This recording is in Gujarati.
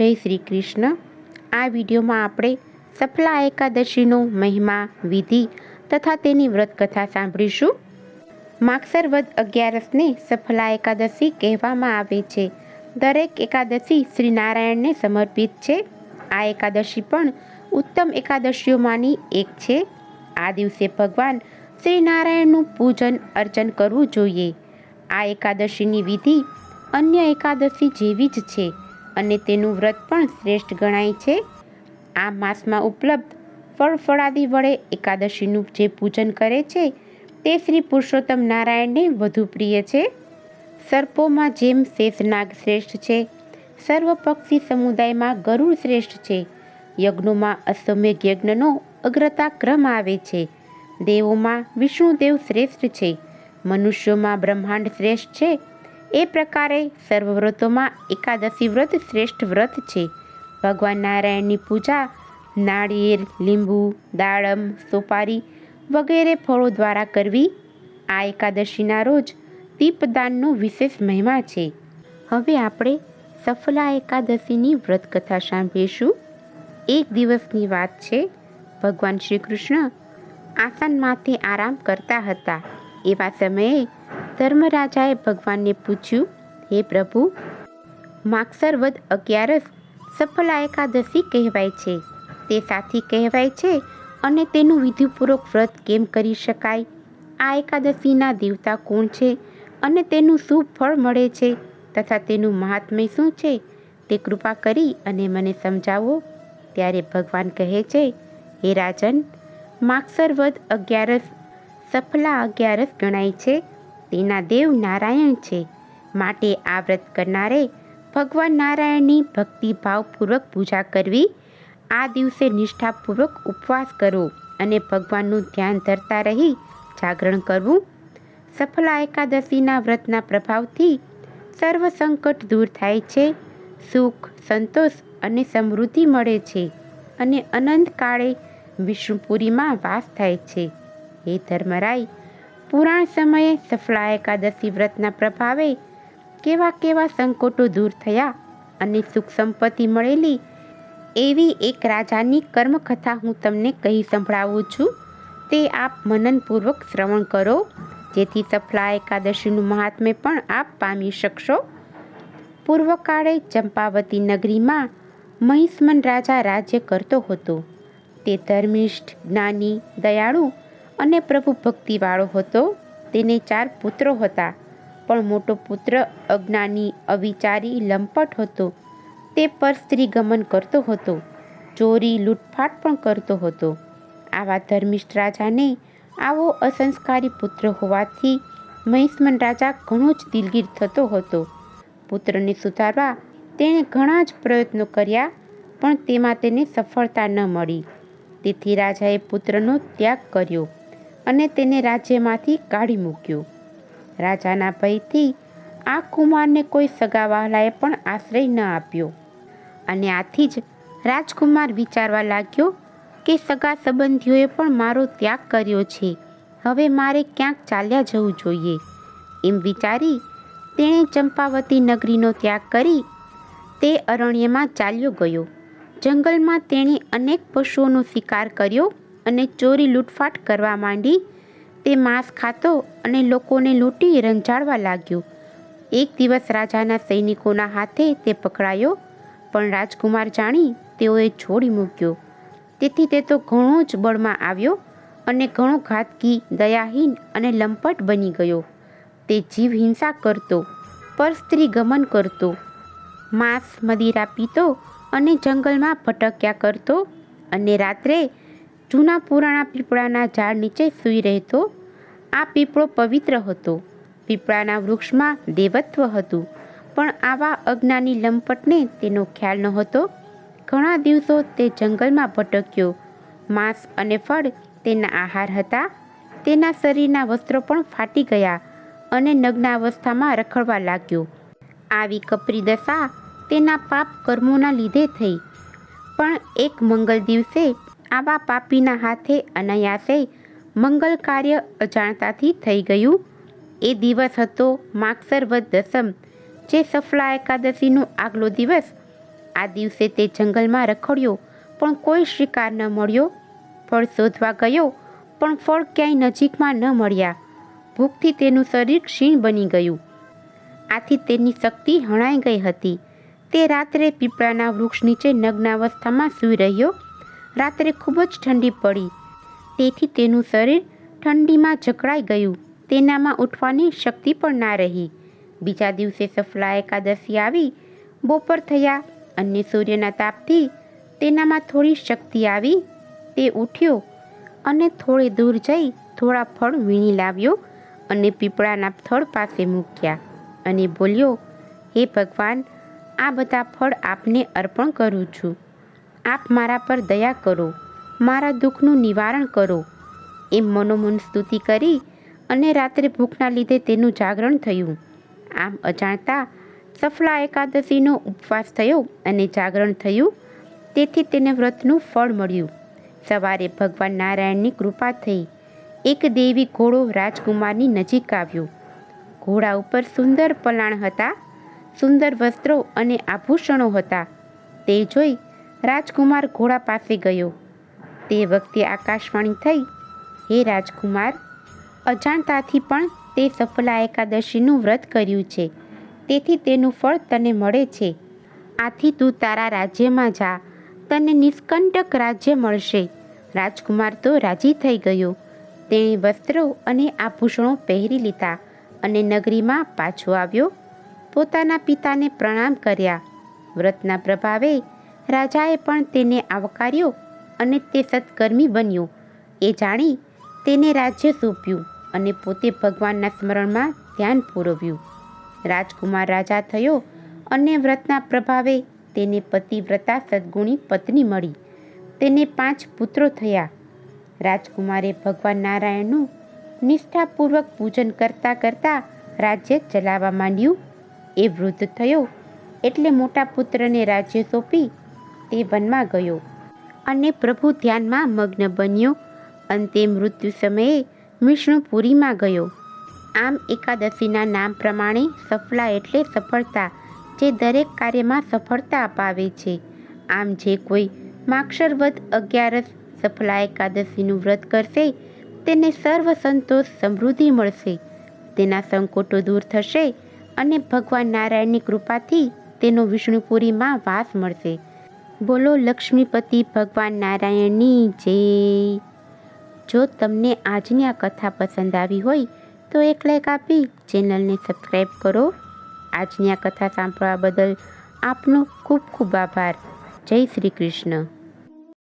જય શ્રી કૃષ્ણ. આ વિડીયોમાં આપણે સફલા એકાદશીનો મહિમા, વિધિ તથા તેની વ્રત કથા સાંભળીશું. માગસર વદ અગિયારસને સફલા એકાદશી કહેવામાં આવે છે. દરેક એકાદશી શ્રી નારાયણને સમર્પિત છે. આ એકાદશી પણ ઉત્તમ એકાદશીઓમાંની એક છે. આ દિવસે ભગવાન શ્રી નારાયણનું પૂજન અર્ચન કરવું જોઈએ. આ એકાદશીની વિધિ અન્ય એકાદશી જેવી જ છે. અને તેનું વ્રત પણ શ્રેષ્ઠ ગણાય છે. આ માસમાં ઉપલબ્ધ ફળફળાદી વડે એકાદશીનું જે પૂજન કરે છે, તે શ્રી પુરુષોત્તમ નારાયણને વધુ પ્રિય છે. સર્પોમાં જેમ શેષનાગ શ્રેષ્ઠ છે સર્વપક્ષી સમુદાયમાં ગરુડ શ્રેષ્ઠ છે. યજ્ઞોમાં અશ્વમેઘ યજ્ઞનો અગ્રતા ક્રમ આવે છે. દેવોમાં વિષ્ણુદેવ શ્રેષ્ઠ છે. મનુષ્યોમાં બ્રહ્માંડ શ્રેષ્ઠ છે. એ પ્રકારે સર્વ વ્રતોમાં એકાદશી વ્રત શ્રેષ્ઠ વ્રત છે. ભગવાન નારાયણની પૂજા નાળિયેર, લીંબુ, દાડમ, સોપારી વગેરે ફળો દ્વારા કરવી આ એકાદશીના રોજ દીપદાનનો વિશેષ મહિમા છે. હવે આપણે સફલા એકાદશીની વ્રત કથા સાંભળીશું. એક દિવસની વાત છે. ભગવાન શ્રી કૃષ્ણ આસન માથે આરામ કરતા હતા. એવા સમયે ધર્મરાજાએ ભગવાનને પૂછ્યું, હે પ્રભુ માગસર અગિયારસ સફલા એકાદશી કહેવાય છે. તે સાથી કહેવાય છે અને તેનું વિધિપૂર્વક વ્રત કેમ કરી શકાય? આ એકાદશીના દેવતા કોણ છે અને તેનું શું ફળ મળે છે તથા તેનું મહાત્મ્ય શું છે? તે કૃપા કરી અને મને સમજાવો. ત્યારે ભગવાન કહે છે, હે રાજન માગસર અગિયારસ સફલા અગિયારસ ગણાય છે. તેના દેવ નારાયણ છે. માટે આ વ્રત કરનારે ભગવાન નારાયણની ભક્તિભાવપૂર્વક પૂજા કરવી, આ દિવસે નિષ્ઠાપૂર્વક ઉપવાસ કરવો અને ભગવાનનું ધ્યાન ધરતા રહી જાગરણ કરવું. સફલા એકાદશીના વ્રતના પ્રભાવથી સર્વ સંકટ દૂર થાય છે, સુખ, સંતોષ અને સમૃદ્ધિ મળે છે અને અનંત કાળે વિષ્ણુપુરીમાં વાસ થાય છે. હે ધર્મરાય પુરાણ સમયે સફળા એકાદશી વ્રતના પ્રભાવે કેવા કેવા સંકોટો દૂર થયા અને સુખ સંપત્તિ મળેલી એવી એક રાજાની કર્મકથા હું તમને કહી સંભળાવું છું. તે આપ મનનપૂર્વક શ્રવણ કરો, જેથી સફલા એકાદશીનું મહાત્મ્ય પણ આપ પામી શકશો. પૂર્વકાળે ચંપાવતી નગરીમાં મહિષ્મન રાજા રાજ્ય કરતો હતો. તે ધર્મિષ્ઠ, જ્ઞાની, દયાળુ અને પ્રભુ ભક્તિવાળો હતો. તેને ચાર પુત્રો હતા. પણ મોટો પુત્ર અજ્ઞાની, અવિચારી, લંપટ હતો. તે પર સ્ત્રી ગમન કરતો હતો. ચોરી, લૂંટફાટ પણ કરતો હતો. આવા ધર્મિષ્ઠ રાજાને આવો અસંસ્કારી પુત્ર હોવાથી મહિષ્મન રાજા ઘણો જ દિલગીર થતો હતો. પુત્રને સુધારવા તેણે ઘણા જ પ્રયત્નો કર્યા, પણ તેમાં તેને સફળતા ન મળી. તેથી રાજાએ પુત્રનો ત્યાગ કર્યો. અને તેને રાજ્યમાંથી કાઢી મૂક્યો. રાજાના ભયથી આ કુમારને કોઈ સગાવાલાએ પણ આશ્રય ન આપ્યો. અને આથી જ રાજકુમાર વિચારવા લાગ્યો કે સગા સંબંધીઓએ પણ મારો ત્યાગ કર્યો છે. હવે મારે ક્યાંક ચાલ્યા જવું જોઈએ. એમ વિચારી તેણે ચંપાવતી નગરીનો ત્યાગ કરી તે અરણ્યમાં ચાલ્યો ગયો. જંગલમાં તેણે અનેક પશુઓનો શિકાર કર્યો અને ચોરી લૂંટફાટ કરવા માંડી. તે માંસ ખાતો અને લોકોને લૂંટી રંજાડવા લાગ્યો. એક દિવસ રાજાના સૈનિકોના હાથે તે પકડાયો, પણ રાજકુમાર જાણી તેઓએ છોડી મૂક્યો. તેથી તે તો ઘણો જ બળમાં આવ્યો અને ઘણો ઘાતકી, દયાહીન અને લંપટ બની ગયો. તે જીવ હિંસા કરતો, પર સ્ત્રી ગમન કરતો, માંસ, મદિરા પીતો અને જંગલમાં ભટક્યા કરતો અને રાત્રે જૂના પુરાણા પીપળાના ઝાડ નીચે સૂઈ રહેતો, આ પીપળો પવિત્ર હતો. પીપળાના વૃક્ષમાં દેવત્વ હતું, પણ આવા અજ્ઞાની લંપટને તેનો ખ્યાલ નહોતો. ઘણા દિવસો તે જંગલમાં ભટક્યો. માંસ અને ફળ તેના આહાર હતા. તેના શરીરના વસ્ત્રો પણ ફાટી ગયા અને નગ્નાવસ્થામાં રખડવા લાગ્યો. આવી કપરી દશા તેના પાપ કર્મોના લીધે થઈ. પણ એક મંગલ દિવસે આવા પાપીના હાથે અનાયાસે મંગલ કાર્ય અજાણતાથી થઈ ગયું. એ દિવસ હતો માગસરવદ દસમ, જે સફલા એકાદશીનો આગલો દિવસ. આ દિવસે તે જંગલમાં રખડ્યો, પણ કોઈ શિકાર ન મળ્યો. ફળ શોધવા ગયો, પણ ફળ ક્યાંય નજીકમાં ન મળ્યા. ભૂખથી તેનું શરીર ક્ષીણ બની ગયું. આથી તેની શક્તિ હણાઈ ગઈ હતી. તે રાત્રે પીપળાના વૃક્ષ નીચે નગ્નાવસ્થામાં સૂઈ રહ્યો. રાત્રે ખૂબ જ ઠંડી પડી. તેથી તેનું શરીર ઠંડીમાં જકડાઈ ગયું. તેનામાં ઉઠવાની શક્તિ પણ ના રહી. બીજા દિવસે સફલા એકાદશી આવી, બપોર થયા, અને સૂર્યના તાપથી તેનામાં થોડી શક્તિ આવી. તે ઉઠ્યો અને થોડે દૂર જઈ થોડા ફળ વીણી લાવ્યો અને પીપળાના થડ પાસે મૂક્યા અને બોલ્યો, હે ભગવાન, આ બધા ફળ આપને અર્પણ કરું છું. આપ મારા પર દયા કરો, મારા દુઃખનું નિવારણ કરો. એમ મનોમન સ્તુતિ કરી અને રાત્રે ભૂખના લીધે તેનું જાગરણ થયું. આમ અજાણતા સફલા એકાદશીનો ઉપવાસ થયો અને જાગરણ થયું. તેથી તેને વ્રતનું ફળ મળ્યું. સવારે ભગવાન નારાયણની કૃપા થઈ. એક દેવી ઘોડો રાજકુમારની નજીક આવ્યો. ઘોડા ઉપર સુંદર પલાણ હતા, સુંદર વસ્ત્રો અને આભૂષણો હતા. તે જોઈ રાજકુમાર ઘોડા પાસે ગયો. તે વખતે આકાશવાણી થઈ, હે રાજકુમાર, અજાણતાથી પણ તે સફલા એકાદશીનું વ્રત કર્યું છે. તેથી તેનું ફળ તને મળે છે. આથી તું તારા રાજ્યમાં જા. તને નિષ્કંટક રાજ્ય મળશે. રાજકુમાર તો રાજી થઈ ગયો. તેણે વસ્ત્રો અને આભૂષણો પહેરી લીધા અને નગરીમાં પાછો આવ્યો. પોતાના પિતાને પ્રણામ કર્યા. વ્રતના પ્રભાવે રાજાએ પણ તેને આવકાર્યો અને તે સત્કર્મી બન્યો. એ જાણી તેને રાજ્ય સોંપ્યું અને પોતે ભગવાનના સ્મરણમાં ધ્યાન પૂરવ્યું. રાજકુમાર રાજા થયો અને વ્રતના પ્રભાવે તેને પતિવ્રતા સદગુણી પત્ની મળી. તેને પાંચ પુત્રો થયા. રાજકુમારે ભગવાન નારાયણનું નિષ્ઠાપૂર્વક પૂજન કરતાં કરતાં રાજ્ય ચલાવવા માંડ્યું. એ વૃદ્ધ થયો એટલે મોટા પુત્રને રાજ્ય સોંપી તે વનમાં ગયો અને પ્રભુ ધ્યાનમાં મગ્ન બન્યો. અંતે મૃત્યુ સમયે વિષ્ણુપુરીમાં ગયો. આમ એકાદશીના નામ પ્રમાણે સફલા એટલે સફળતા, જે દરેક કાર્યમાં સફળતા અપાવે છે. આમ જે કોઈ માક્ષરવદ અગિયારસ સફલા એકાદશીનું વ્રત કરશે, તેને સર્વ સંતોષ સમૃદ્ધિ મળશે. તેના સંકોટો દૂર થશે અને ભગવાન નારાયણની કૃપાથી તેનો વિષ્ણુપુરીમાં વાસ મળશે. બોલો લક્ષ્મીપતિ ભગવાન નારાયણની જય. જો તમને આજની આ કથા પસંદ આવી હોય, તો એક લાઈક આપી, ચેનલને સબસ્ક્રાઈબ કરો. આજની આ કથા સાંભળવા બદલ આપનો ખૂબ ખૂબ આભાર. જય શ્રી કૃષ્ણ.